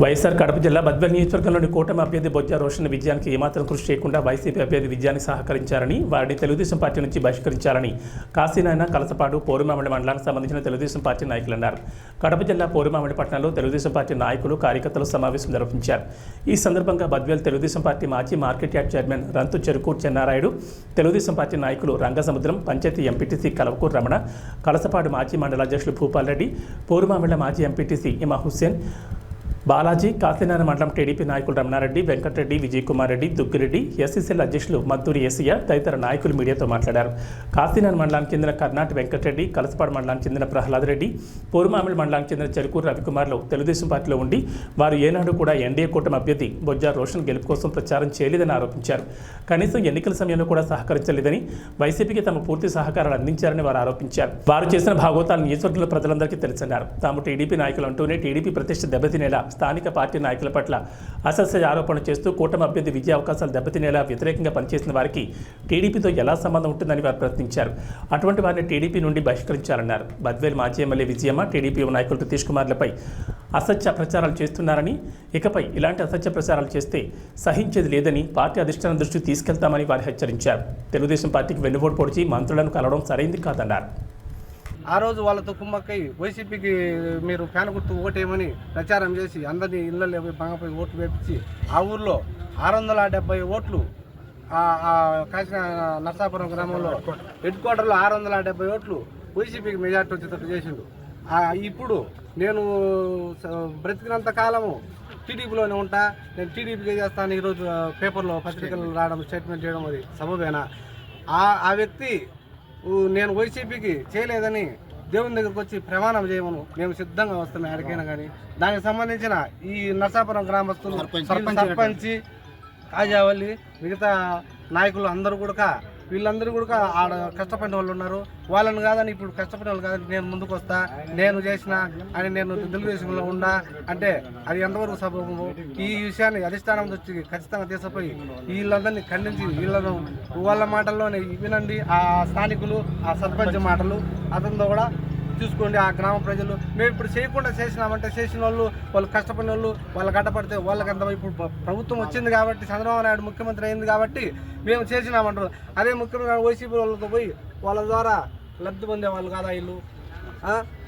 వైఎస్ఆర్ కడప జిల్లా బద్వేల్ నియోజకవర్గంలోని కూటమి అభ్యర్థి బొజ్జ రోషన్ విజయానికి ఏమాత్రం కృషి చేయకుండా వైసీపీ అభ్యర్థి విజయాన్ని సహకరించారని వారిని తెలుగుదేశం పార్టీ నుంచి బహిష్కరించాలని కాశీనాయన కలసపాడు పోరుమామిడి మండలానికి సంబంధించిన తెలుగుదేశం పార్టీ నాయకులు అన్నారు. కడప జిల్లా పోరుమామిడి పట్టణంలో తెలుగుదేశం పార్టీ నాయకులు కార్యకర్తలు సమావేశం నిర్వహించారు. ఈ సందర్భంగా బద్వేల్ తెలుగుదేశం పార్టీ మాజీ మార్కెట్ యార్డ్ చైర్మన్ రంతు చెరుకు చెన్నారాయుడు తెలుగుదేశం పార్టీ నాయకులు రంగసముద్రం పంచాయతీ ఎంపీటీసీ కలవకూరు రమణ కలసపాడు మాజీ మండల అధ్యక్షులు భూపాల్ రెడ్డి పోరుమామిళ్ళ మాజీ ఎంపీటీసీ ఇమా హుస్సేన్ బాలాజీ కాకినాడ మండలం టీడీపీ నాయకులు రమణారెడ్డి వెంకటరెడ్డి విజయ్ కుమార్ రెడ్డి దుగ్గిరెడ్డి ఎస్సీసీల అధ్యక్షులు మద్దూరి ఏసయ్య తదితర నాయకులు మీడియాతో మాట్లాడారు. కాకినాడ మండలానికి చెందిన కర్ణాటి వెంకటరెడ్డి కలసపాడు మండలానికి చెందిన ప్రహ్లాద్ రెడ్డి పూర్మామిడి మండలానికి చెందిన చెరుకూరు రవికుమార్లు తెలుగుదేశం పార్టీలో ఉండి వారు ఏనాడు కూడా ఎన్డీఏ కూటమి అభ్యర్థి బొజ్జా రోషన్ గెలుపు కోసం ప్రచారం చేయలేదని ఆరోపించారు. కనీసం ఎన్నికల సమయంలో కూడా సహకరించలేదని వైసీపీకి తమ పూర్తి సహకారాలు అందించారని వారు ఆరోపించారు. వారు చేసిన భాగోతాలు నియోజకవర్గంలో ప్రజలందరికీ తెలుసన్నారు. తాము టీడీపీ నాయకులు అంటూనే టీడీపీ ప్రతిష్ట దెబ్బతినేలా స్థానిక పార్టీ నాయకుల పట్ల అసస్య ఆరోపణలు చేస్తూ కూటమి అభ్యర్థి విజయ అవకాశాలు దెబ్బతినేలా వ్యతిరేకంగా పనిచేసిన వారికి టీడీపీతో ఎలా సంబంధం ఉంటుందని వారు ప్రశ్నించారు. అటువంటి వారిని టీడీపీ నుండి బహిష్కరించాలన్నారు. బద్వేల్ మాజీ ఎమ్మెల్యే విజయమ్మ టీడీపీ నాయకులు సతీష్ కుమార్లపై అసత్య ప్రచారాలు చేస్తున్నారని ఇకపై ఇలాంటి అసత్య ప్రచారాలు చేస్తే సహించేది లేదని పార్టీ అధిష్టానం దృష్టికి తీసుకెళ్తామని వారు హెచ్చరించారు. తెలుగుదేశం పార్టీకి వెన్నుపోటు పొడిచి మంత్రులను కలవడం సరైంది కాదన్నారు. ఆ రోజు వాళ్ళతో కుమ్మక్కై వైసీపీకి మీరు ఫ్యాన్ గుర్తు ఓటేయమని ప్రచారం చేసి అందరినీ ఇళ్ళల్లో పోయి బంగపై ఓట్లు వేపించి ఆ ఊర్లో ఆరు వందల డెబ్బై ఓట్లు కాసిన నర్సాపురం గ్రామంలో హెడ్ క్వార్టర్లో ఆరు వందల డెబ్బై ఓట్లు వైసీపీకి మెజార్టీ వచ్చేటట్టు చేసిండు. ఇప్పుడు నేను స- బ్రతికినంత కాలము టీడీపీలోనే ఉంటా. నేను టీడీపీకి చేస్తాను. ఈరోజు పేపర్లో పత్రికలు రావడం స్టేట్మెంట్ చేయడం అది సబబేనా? ఆ వ్యక్తి నేను వైసీపీకి చేయలేదని దేవుని దగ్గరకు వచ్చి ప్రమాణం చేయమను. మేము సిద్ధంగా వస్తాం ఎక్కడికైనా కానీ. దానికి సంబంధించిన ఈ నర్సాపురం గ్రామస్తులు సర్పంచ్ కాజావల్లి మిగతా నాయకులు అందరూ కూడా వీళ్ళందరూ కూడా ఆడ కష్టపడిన వాళ్ళు ఉన్నారు. వాళ్ళని కాదని ఇప్పుడు కష్టపడిన వాళ్ళు కాదని నేను ముందుకు వస్తా నేను చేసిన అని నేను తెలుగుదేశంలో ఉన్నా అంటే అది ఎంతవరకు సభము ఈ విషయాన్ని అధిష్టానం వచ్చి ఖచ్చితంగా తీసుకుపోయి వీళ్ళందరినీ ఖండించి వీళ్ళను వాళ్ళ మాటల్లోనే వినండి. ఆ స్థానికులు ఆ సర్పంచ్ మాటలు అతనితో కూడా చూసుకోండి ఆ గ్రామ ప్రజలు. మేము ఇప్పుడు చేయకుండా చేసినామంటే చేసిన వాళ్ళు వాళ్ళు కష్టపడిన వాళ్ళు వాళ్ళు గడ్డపడితే వాళ్ళకి అంత ఇప్పుడు ప్రభుత్వం వచ్చింది కాబట్టి చంద్రబాబు నాయుడు ముఖ్యమంత్రి అయింది కాబట్టి మేము చేసినామంటారు. అదే ముఖ్యమంత్రి వైసీపీ వాళ్ళతో పోయి వాళ్ళ ద్వారా లబ్ధి పొందే వాళ్ళు కాదా వీళ్ళు?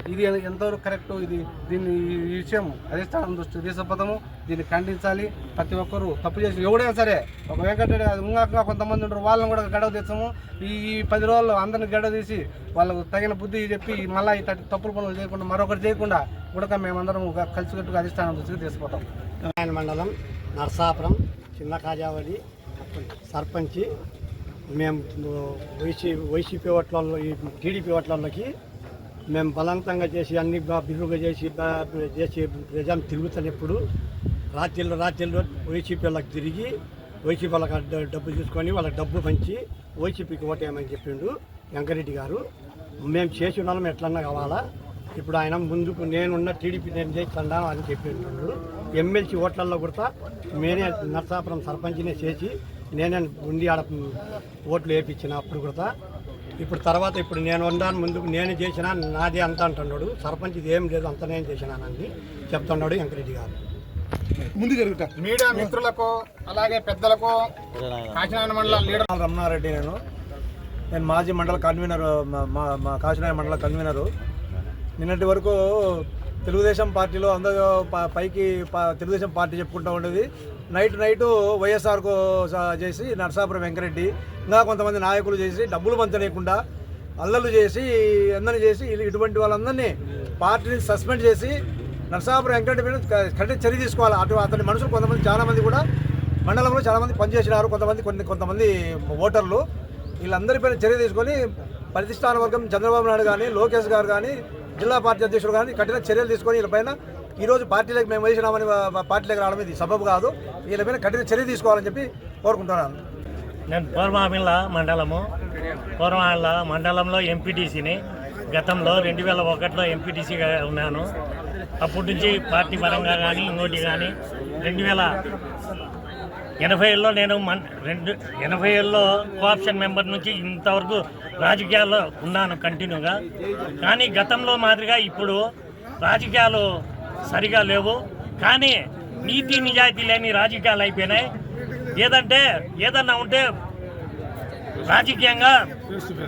ఇది ఎంతవరకు కరెక్ట్ ఇది దీన్ని ఈ విషయం అధిష్టానం దృష్టి తీసుకుపోతాము దీన్ని ఖండించాలి ప్రతి ఒక్కరు తప్పు చేసి ఎవడైనా సరే ఒక వెంకటరెడ్డి కాదు, కొంతమంది ఉంటారు వాళ్ళని కూడా గడవ తీస్తాము ఈ పది రోజులు అందరిని గడవ తీసి వాళ్ళకు తగిన బుద్ధి చెప్పి మళ్ళీ ఈ తప్పులు పనులు చేయకుండా మరొకటి చేయకుండా కూడా మేమందరం కలిసికట్టుగా అధిష్టానం దృష్టికి తీసుకుపోతాం నారాయణ మండలం నర్సాపురం చిన్న కాజావడి సర్పంచి మేము వైసీ వైసీపీ ఓట్లలో ఈ టీడీపీ ఓట్లలోకి మేము బలవంతంగా చేసి అన్ని బా- చేసి చేసి ప్రజలు తిరుగుతున్నప్పుడు రాత్రిలో రాత్రిలో వైసీపీ వాళ్ళకి తిరిగి వైసీపీ వాళ్ళకి డబ్బు తీసుకొని వాళ్ళకి డబ్బు పంచి వైసీపీకి ఓటేయమని చెప్పిండు వెంకరెడ్డి గారు. మేము చేసి ఉన్నాం ఎట్లన్నా కావాలా? ఇప్పుడు ఆయన ముందుకు నేనున్న టీడీపీ నేను చేస్తాను అని చెప్పిండు. ఎమ్మెల్సీ ఓట్లలో కూడా నేనే నర్సాపురం సర్పంచ్నే చేసి నేనే ఉండి ఆడ ఓట్లు వేయించిన అప్పుడు కూడా ఇప్పుడు తర్వాత ఇప్పుడు నేను ఉన్నాను ముందుకు నేను చేసిన నాది అంత అంటున్నాడు. సర్పంచ్ ఇది ఏం లేదు అంత నేను చేసినానని చెప్తున్నాడు వెంకరెడ్డి గారు. మీడియా మిత్రులకు అలాగే పెద్దలకు కాకినాడ మండల లీడర్ రమణారెడ్డి నేను. నేను మాజీ మండల కన్వీనర్ మా- కాకినాడ మండల కన్వీనరు. నిన్నటి వరకు తెలుగుదేశం పార్టీలో అందరూ ప- పైకి ప- తెలుగుదేశం పార్టీ చెప్పుకుంటూ ఉండేది. నైట్ నైట్ వైఎస్ఆర్కు స- చేసి నరసాపురం వెంకరెడ్డి ఇంకా కొంతమంది నాయకులు చేసి డబ్బులు పంచలేకుండా అల్లలు చేసి అందరిని చేసి వీళ్ళు ఇటువంటి వాళ్ళందరినీ పార్టీని సస్పెండ్ చేసి నర్సాపురం వెంకరెడ్డి మీద కఠిన చర్య తీసుకోవాలి. అటు అతని మనుషులు కొంతమంది చాలామంది కూడా మండలంలో చాలామంది పనిచేసినారు. కొంతమంది కొన్ని కొంతమంది ఓటర్లు. వీళ్ళందరిపైన చర్య తీసుకొని ప్రతిష్టాన వర్గం చంద్రబాబు నాయుడు కానీ లోకేష్ గారు కానీ జిల్లా పార్టీ అధ్యక్షుడు కానీ కఠిన చర్యలు తీసుకొని వీళ్ళపైన ఈరోజు పార్టీలకు మేము వేసినామని పార్టీలకు రావడం ఇది సబబు కాదు. వీళ్ళ మీద కఠిన చర్య తీసుకోవాలని చెప్పి కోరుకుంటున్నాను. నేను పూర్వామిల్ల మండలము పూర్వామిల్ల మండలంలో ఎంపీటీసీని గతంలో రెండు వేల ఒకటిలో ఎంపీటీసీగా ఉన్నాను. అప్పటి నుంచి పార్టీ పరంగా కానీ ఇంకోటి కానీ రెండు వేల ఎనభై ఏళ్ళలో నేను మన్ రెండు ఎనభై ఏళ్ళలో కోఆప్షన్ మెంబర్ నుంచి ఇంతవరకు రాజకీయాల్లో ఉన్నాను కంటిన్యూగా. కానీ గతంలో మాదిరిగా ఇప్పుడు రాజకీయాలు సరిగా లేవు. కానీ నీతి నిజాయితీ లేని రాజకీయాలు అయిపోయినాయి. ఏదంటే ఏదన్నా ఉంటే రాజకీయంగా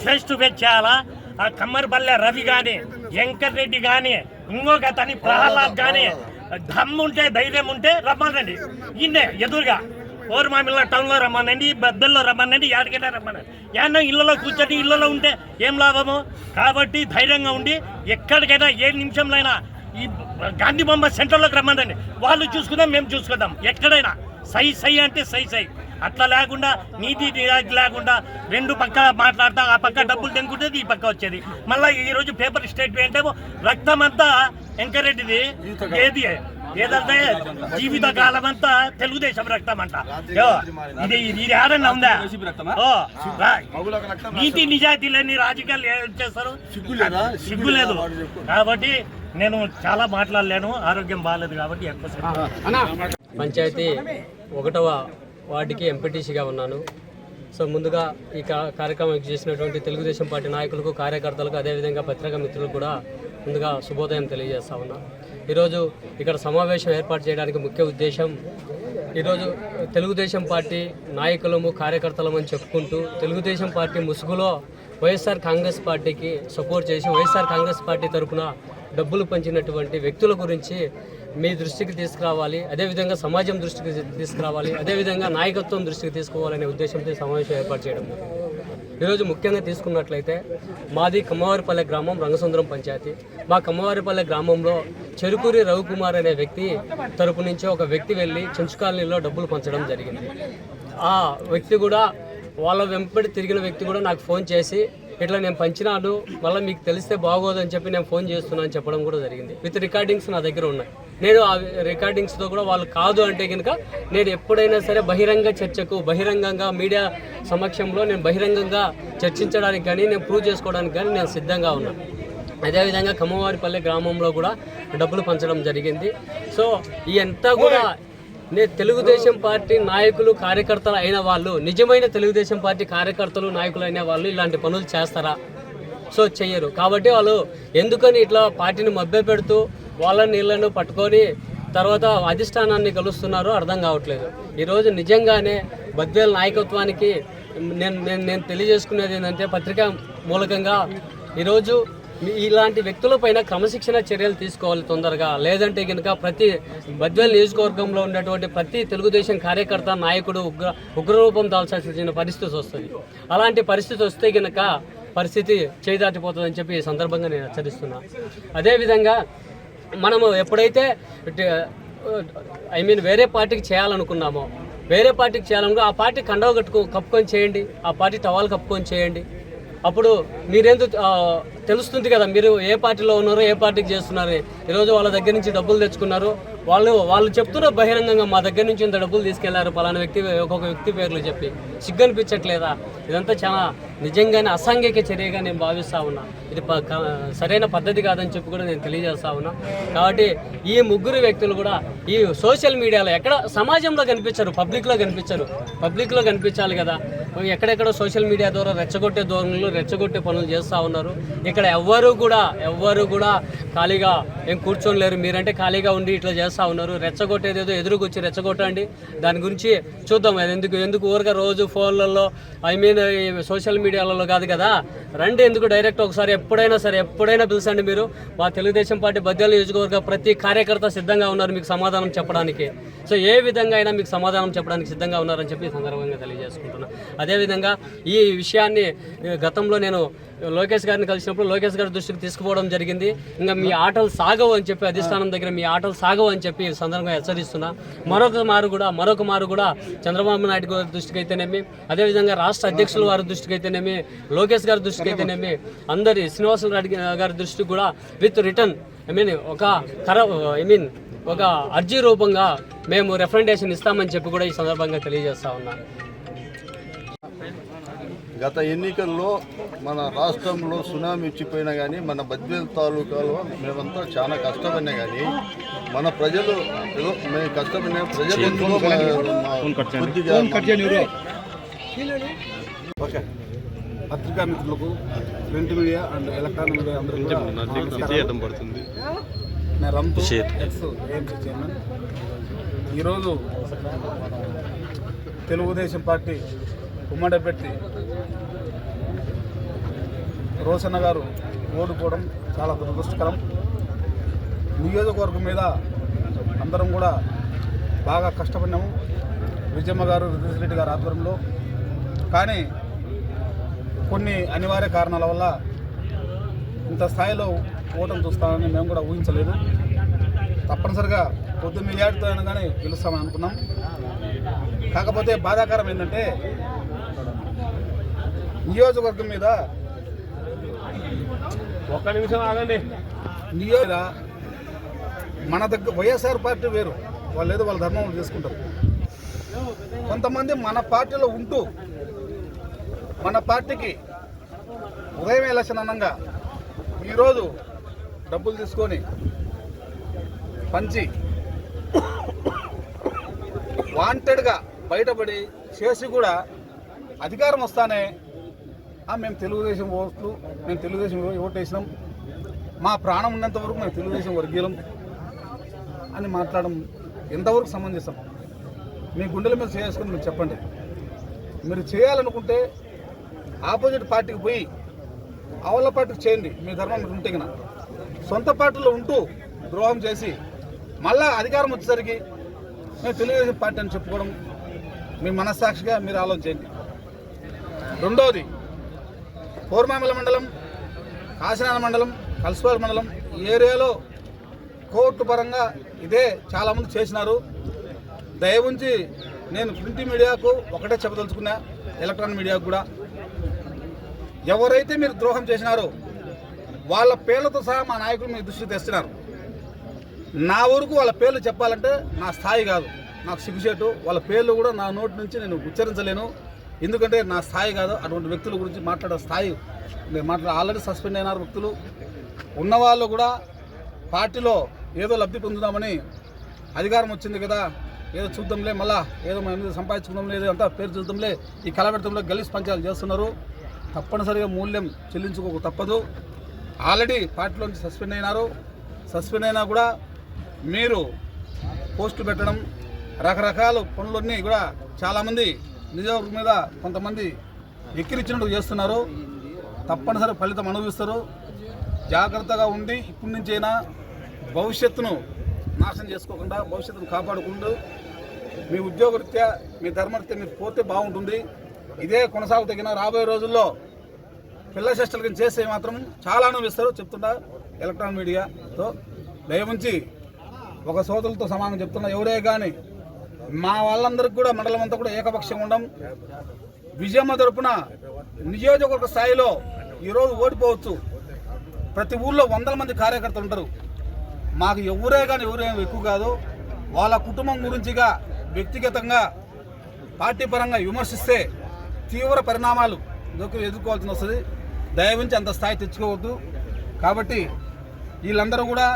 ఫేస్ టు ఫేస్ చేయాలా? ఆ కమ్మరిపల్లె రవి కానీ వెంకట్ రెడ్డి కానీ ఇంకొక అతని ప్రహ్లాద్ కానీ దమ్ము ఉంటే ధైర్యం ఉంటే రమ్మనండి ఇన్నే ఎదురుగా ఓర్మామిల్ల టౌన్లో రమ్మనండి బద్దల్లో రమ్మనండి ఎక్కడికైనా రమ్మనండి ఏమన్నా ఇళ్ళలో కూర్చొని ఇళ్ళలో ఉంటే ఏం లాభము? కాబట్టి ధైర్యంగా ఉండి ఎక్కడికైనా ఏ నిమిషంలో అయినా ఈ గాంధీ బొమ్మ సెంటర్లోకి రమ్మనండి వాళ్ళు చూసుకుందాం మేము చూసుకుందాం. ఎక్కడైనా సై సై అంటే సై సై. అట్లా లేకుండా నీతి లేకుండా రెండు పక్క మాట్లాడతా ఆ పక్క డబ్బులు తెంకుంటేది ఈ పక్క వచ్చేది. మళ్ళీ ఈ రోజు పేపర్ స్టేట్మెంట్ ఏమో రక్తం అంతా ఎంకరెడ్డిది ఏది? ఏదంటే జీవిత కాలం అంతా తెలుగుదేశం రక్తం అంట ఇది ఇది ఏడన్నా ఉందా. నీతి నిజాయితీ లేని రాజకీయాలు ఏం చేస్తారు? సిగ్గు లేదు. కాబట్టి నేను చాలా మాట్లాడలేను ఆరోగ్యం బాగాలేదు కాబట్టి ఎక్కువ పంచాయతీ ఒకటవ వార్డుకి ఎంపీటీసీగా ఉన్నాను. సో ముందుగా ఈ కార్యక్రమం చేసినటువంటి తెలుగుదేశం పార్టీ నాయకులకు కార్యకర్తలకు అదేవిధంగా పత్రికా మిత్రులకు కూడా ముందుగా శుభోదయం తెలియజేస్తా ఉన్నా. ఈరోజు ఇక్కడ సమావేశం ఏర్పాటు చేయడానికి ముఖ్య ఉద్దేశం ఈరోజు తెలుగుదేశం పార్టీ నాయకులము కార్యకర్తలము అని చెప్పుకుంటూ తెలుగుదేశం పార్టీ ముసుగులో వైఎస్ఆర్ కాంగ్రెస్ పార్టీకి సపోర్ట్ చేసి వైఎస్ఆర్ కాంగ్రెస్ పార్టీ తరఫున డబ్బులు పంచినటువంటి వ్యక్తుల గురించి మీ దృష్టికి తీసుకురావాలి అదేవిధంగా సమాజం దృష్టికి తీసుకురావాలి అదేవిధంగా నాయకత్వం దృష్టికి తీసుకోవాలనే ఉద్దేశంతో సమావేశం ఏర్పాటు చేయడం ఈరోజు ముఖ్యంగా తీసుకున్నట్లయితే మాది కమ్మవారిపల్లె గ్రామం రంగసుందరం పంచాయతీ. మా కమ్మవారిపల్లె గ్రామంలో చెరుకూరి రవికుమార్ అనే వ్యక్తి తరపు నుంచి ఒక వ్యక్తి వెళ్ళి చెంచు కాలనీలో డబ్బులు పంచడం జరిగింది. ఆ వ్యక్తి కూడా వాళ్ళ వెంపడి తిరిగిన వ్యక్తి కూడా నాకు ఫోన్ చేసి ఇట్లా నేను పంచినాను మళ్ళీ మీకు తెలిస్తే బాగోదని చెప్పి నేను ఫోన్ చేస్తున్నాను చెప్పడం కూడా జరిగింది. విత్ రికార్డింగ్స్ నా దగ్గర ఉన్నాయి. నేను ఆ రికార్డింగ్స్తో కూడా వాళ్ళు కాదు అంటే కనుక నేను ఎప్పుడైనా సరే బహిరంగ చర్చకు బహిరంగంగా మీడియా సమక్షంలో నేను బహిరంగంగా చర్చించడానికి కానీ నేను ప్రూవ్ చేసుకోవడానికి కానీ నేను సిద్ధంగా ఉన్నాను అదేవిధంగా కమ్మవారిపల్లె గ్రామంలో కూడా డబ్బులు పంచడం జరిగింది. సో ఈ అంతా కూడా తెలుగుదేశం పార్టీ నాయకులు కార్యకర్తలు అయిన వాళ్ళు నిజమైన తెలుగుదేశం పార్టీ కార్యకర్తలు నాయకులు అయిన వాళ్ళు ఇలాంటి పనులు చేస్తారా? సో చెయ్యరు. కాబట్టి వాళ్ళు ఎందుకని ఇట్లా పార్టీని మభ్య పెడుతూ వాళ్ళ నీళ్ళను పట్టుకొని తర్వాత అధిష్టానాన్ని కలుస్తున్నారో అర్థం కావట్లేదు. ఈరోజు నిజంగానే బద్వేల్ నాయకత్వానికి నేను నేను నేను తెలియజేసుకునేది ఏంటంటే పత్రికా మూలకంగా ఈరోజు ఇలాంటి వ్యక్తులపైన క్రమశిక్షణ చర్యలు తీసుకోవాలి తొందరగా. లేదంటే కనుక ప్రతి బద్వేల్ నియోజకవర్గంలో ఉన్నటువంటి ప్రతి తెలుగుదేశం కార్యకర్త నాయకుడు ఉగ్ర ఉగ్రరూపం దాల్చాల్సిన పరిస్థితి వస్తుంది. అలాంటి పరిస్థితి వస్తే కనుక పరిస్థితి చేదాటిపోతుందని చెప్పి ఈ సందర్భంగా నేను హెచ్చరిస్తున్నా. అదేవిధంగా మనము ఎప్పుడైతే ఐ మీన్ వేరే పార్టీకి చేయాలనుకున్నామో వేరే పార్టీకి చేయాలనుకో ఆ పార్టీ కండవ కట్టుకో కప్పుకొని చేయండి. ఆ పార్టీ టవాల్ కప్పుకొని చేయండి. అప్పుడు మీరేందు తెలుస్తుంది కదా మీరు ఏ పార్టీలో ఉన్నారో ఏ పార్టీకి చేస్తున్నారని. ఈరోజు వాళ్ళ దగ్గర నుంచి డబ్బులు తెచ్చుకున్నారు. వాళ్ళు వాళ్ళు చెప్తున్న బహిరంగంగా మా దగ్గర నుంచి ఇంత డబ్బులు తీసుకెళ్ళారు. పలానా వ్యక్తి ఒక్కొక్క వ్యక్తి పేర్లు చెప్పి. సిగ్గనిపించట్లేదా ఇదంతా చాలా నిజంగానే అసాంఘిక చర్యగా నేను భావిస్తా ఉన్నా. ఇది ప- సరైన పద్ధతి కాదని చెప్పి కూడా నేను తెలియజేస్తా ఉన్నా. కాబట్టి ఈ ముగ్గురు వ్యక్తులు కూడా ఈ సోషల్ మీడియాలో ఎక్కడ సమాజంలో కనిపించరు పబ్లిక్లో కనిపించరు. పబ్లిక్లో కనిపించాలి కదా. ఎక్కడెక్కడ సోషల్ మీడియా ద్వారా రెచ్చగొట్టే ధోరణులు రెచ్చగొట్టే పనులు చేస్తూ ఉన్నారు. ఇక్కడ ఎవ్వరు కూడా ఎవ్వరు కూడా ఖాళీగా ఏం కూర్చొని లేరు. మీరంటే ఖాళీగా ఉండి ఇట్లా చేస్తూ ఉన్నారు. రెచ్చగొట్టేది ఏదో ఎదురుకొచ్చి రెచ్చగొట్టండి. దాని గురించి చూద్దాం. అది ఎందుకు ఎందుకు ఊరగా రోజు ఫోన్లలో ఐ మీన్ సోషల్ మీడియాలలో కాదు కదా. రండి ఎందుకు డైరెక్ట్ ఒకసారి ఎప్పుడైనా సరే ఎప్పుడైనా పిలిచండి మీరు. మా తెలుగుదేశం పార్టీ బద్దెల నియోజకవర్గ ప్రతి కార్యకర్త సిద్ధంగా ఉన్నారు మీకు సమాధానం చెప్పడానికి. సో ఏ విధంగా అయినా మీకు సమాధానం చెప్పడానికి సిద్ధంగా ఉన్నారని చెప్పి సందర్భంగా తెలియజేసుకుంటున్నాను అదేవిధంగా ఈ విషయాన్ని గతంలో నేను లోకేష్ గారిని కలిసినప్పుడు లోకేష్ గారి దృష్టికి తీసుకుపోవడం జరిగింది. ఇంకా మీ ఆటలు సాగవు అని చెప్పి అధిష్టానం దగ్గర మీ ఆటలు సాగవు అని చెప్పి సందర్భంగా హెచ్చరిస్తున్నా. మరొక మారు కూడా మరొక మారు కూడా చంద్రబాబు నాయుడు గారి దృష్టికి అయితేనేమి అదేవిధంగా రాష్ట్ర అధ్యక్షుల వారి దృష్టికి అయితేనేమి లోకేష్ గారి దృష్టికి అయితేనేమి అందరి శ్రీనివాసులు రెడ్డి గారి దృష్టికి కూడా విత్ రిటర్న్ ఐ మీన్ ఒక కర ఐ మీన్ ఒక అర్జీ రూపంగా మేము రిఫరెండేషన్ ఇస్తామని చెప్పి కూడా ఈ సందర్భంగా తెలియజేస్తా ఉన్నాను గత ఎన్నికల్లో మన రాష్ట్రంలో సునామీ ఇచ్చిపోయినా కానీ మన బద్వేల్ తాలూకాలో మేమంతా చాలా కష్టపడినా కానీ మన ప్రజలు ఏదో మేము కష్టపడిన ప్రజలు ఓకే. పత్రికా మిత్రులకు print media and electronic media. నేను ఎక్స్ ఏఎంసీ చైర్మన్. ఈరోజు తెలుగుదేశం పార్టీ ఉమ్మడి అభ్యర్థి రోషన్న గారు ఓడిపోవడం చాలా దురదృష్టకరం. నియోజకవర్గం మీద అందరం కూడా బాగా కష్టపడినాము. విజయమ్మ గారు రిజేష్ రెడ్డి ఆధ్వర్యంలో. కానీ కొన్ని అనివార్య కారణాల వల్ల ఇంత స్థాయిలో ఓటమి చూస్తామని మేము కూడా ఊహించలేదు. తప్పనిసరిగా కొద్ది మెజార్టీతో అయినా కానీ గెలుస్తామని అనుకున్నాం. కాకపోతే బాధాకరం ఏంటంటే నియోజకవర్గం మీద ఒక్క నిమిషం ఆగండి. నియోజక మన దగ్గర వైఎస్ఆర్ పార్టీ వేరు. వాళ్ళు ఏదో వాళ్ళ ధర్మం చేసుకుంటారు. కొంతమంది మన పార్టీలో ఉంటూ మన పార్టీకి ఉదయం ఎలక్షన్ అనంగా ఈరోజు డబ్బులు తీసుకొని పంచి వాంటెడ్గా బయటపడి చేసి కూడా అధికారం వస్తానే "ఆ, మేము తెలుగుదేశం ఓట్లు మేము తెలుగుదేశం ఓటేసినాం. మా ప్రాణం ఉన్నంత వరకు మేము తెలుగుదేశం వర్గీయులం అని మాట్లాడడం ఎంతవరకు సమంజసం? మీ గుండెల మీద చేసుకుని మీరు చెప్పండి. మీరు చేయాలనుకుంటే ఆపోజిట్ పార్టీకి పోయి అవల పార్టీకి చేయండి. మీ ధర్మం మీరు ఉంటే సొంత పార్టీలో ఉంటూ ద్రోహం చేసి మళ్ళా అధికారం వచ్చేసరికి మేము తెలుగుదేశం పార్టీ అని చెప్పుకోవడం మీ మనస్సాక్షిగా మీరు ఆలోచించండి. రెండవది కోరమామల మండలం కాశీనాథ మండలం కల్స్వాల్ మండలం ఈ ఏరియాలో కోర్టు పరంగా ఇదే చాలామంది చేసినారు. దయవుంచి నేను ప్రింట్ మీడియాకు ఒకటే చెప్పదలుచుకున్నా ఎలక్ట్రానిక్ మీడియాకు కూడా. ఎవరైతే మీరు ద్రోహం చేసినారో వాళ్ళ పేర్లతో సహా మా నాయకులు మీ దృష్టికి తెస్తున్నారు నా ఊరుకు వాళ్ళ పేర్లు చెప్పాలంటే నా స్థాయి కాదు. నాకు సిగ్గుచేటు వాళ్ళ పేర్లు కూడా నా నోటి నుంచి నేను ఉచ్చరించలేను. ఎందుకంటే నా స్థాయి కాదు అటువంటి వ్యక్తుల గురించి మాట్లాడే స్థాయి. నేను మాట్లాడ ఆల్రెడీ సస్పెండ్ అయినారు వ్యక్తులు. ఉన్నవాళ్ళు కూడా పార్టీలో ఏదో లబ్ధి పొందుదామని అధికారం వచ్చింది కదా ఏదో చూద్దాంలే మళ్ళా ఏదో మన మీద సంపాదించుకుందాం లేదు అంతా పేరు చూద్దాంలే ఈ కలబెడతంలో గలీస్ పంచాలు చేస్తున్నారు. తప్పనిసరిగా మూల్యం చెల్లించుకోక తప్పదు. ఆల్రెడీ పార్టీలోంచి సస్పెండ్ అయినారు. సస్పెండ్ అయినా కూడా మీరు పోస్టులు పెట్టడం రకరకాల పనులన్నీ కూడా చాలామంది నిజవర్గం మీద కొంతమంది ఎక్కిరిచ్చినట్టు చేస్తున్నారు. తప్పనిసరి ఫలితం అనుభవిస్తారు. జాగ్రత్తగా ఉండి ఇప్పటి నుంచైనా భవిష్యత్తును నాశనం చేసుకోకుండా భవిష్యత్తును కాపాడుకుంటూ మీ ఉద్యోగరీత్యా మీ ధర్మరీత్యా మీరు పోతే బాగుంటుంది. ఇదే కొనసాగుతగిన రాబోయే రోజుల్లో పిల్ల శిష్టలకి చేస్తే మాత్రం చాలా అనుభవిస్తారు చెప్తున్నా ఎలక్ట్రానిక్ మీడియాతో. దయవుంచి ఒక సోదరులతో సమానం చెప్తున్నా ఎవరే కానీ మా వాళ్ళందరికీ కూడా మండలం అంతా కూడా ఏకపక్షంగా ఉండం. విజయమ్మ తరపున నియోజకవర్గ స్థాయిలో ఈరోజు ఓడిపోవచ్చు. ప్రతి ఊళ్ళో వందల మంది కార్యకర్తలు ఉంటారు. మాకు ఎవరే కానీ ఎవరేం ఎక్కువ కాదు. వాళ్ళ కుటుంబం గురించిగా వ్యక్తిగతంగా పార్టీ పరంగా విమర్శిస్తే తీవ్ర పరిణామాలు ఎదుర్కోవాల్సిన ఎదుర్కోవాల్సి వస్తుంది. దయవించి అంత స్థాయి తెచ్చుకోవద్దు. కాబట్టి వీళ్ళందరూ కూడా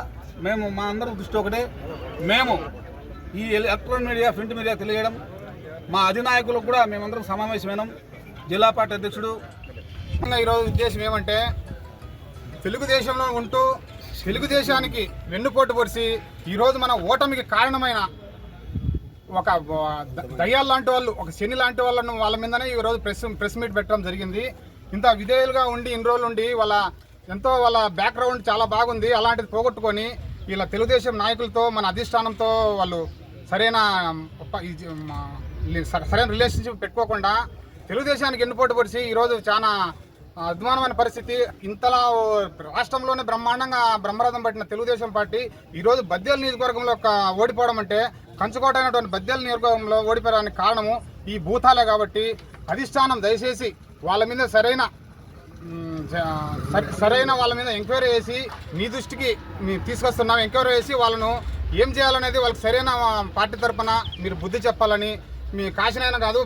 మేము మా అందరం దృష్టి ఒకటే. మేము ఈ ఎలక్ట్రానిక్ మీడియా ప్రింట్ మీడియా తెలియడం మా అధినాయకులకు కూడా మేమందరం సమావేశమైనాం. జిల్లా పార్టీ అధ్యక్షుడు. ఈరోజు ఉద్దేశం ఏమంటే తెలుగుదేశంలో ఉంటూ తెలుగుదేశానికి వెన్నుపోటు పొడిసి ఈరోజు మన ఓటమికి కారణమైన ఒక దయ్యాలు లాంటి వాళ్ళు ఒక శని లాంటి వాళ్ళను వాళ్ళ మీదనే ఈరోజు ప్రెస్ ప్రెస్ మీట్ పెట్టడం జరిగింది. ఇంత విధేయులుగా ఉండి ఇన్ని రోజులు ఉండి వాళ్ళ ఎంతో వాళ్ళ బ్యాక్గ్రౌండ్ చాలా బాగుంది. అలాంటిది పోగొట్టుకొని వీళ్ళ తెలుగుదేశం నాయకులతో మన అధిష్టానంతో వాళ్ళు సరైన సరైన రిలేషన్షిప్ పెట్టుకోకుండా తెలుగుదేశానికి ఎన్నుపోటు పరిచి ఈరోజు చాలా అద్మానమైన పరిస్థితి. ఇంతలా రాష్ట్రంలోనే బ్రహ్మాండంగా బ్రహ్మరథం పట్టిన తెలుగుదేశం పార్టీ ఈరోజు బద్దెల నియోజకవర్గంలో ఒక ఓడిపోవడం అంటే కంచుకోట అయినటువంటి బద్దేల నియోజకవర్గంలో ఓడిపోవడానికి కారణము ఈ భూతాలే కాబట్టి అధిష్టానం దయచేసి వాళ్ళ మీద సరైన సరైన వాళ్ళ మీద ఎంక్వైరీ చేసి మీ దృష్టికి తీసుకొస్తున్నాం. ఎంక్వైరీ చేసి వాళ్ళను ఏం చేయాలనేది వాళ్ళకి సరైన పార్టీ తరపున మీరు బుద్ధి చెప్పాలని మీ కాశీనాయన కాదు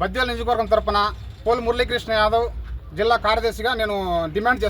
బద్యాల నియోజకవర్గం తరపున పోల్ మురళీకృష్ణ యాదవ్ జిల్లా కార్యదర్శిగా నేను డిమాండ్ చేస్తాను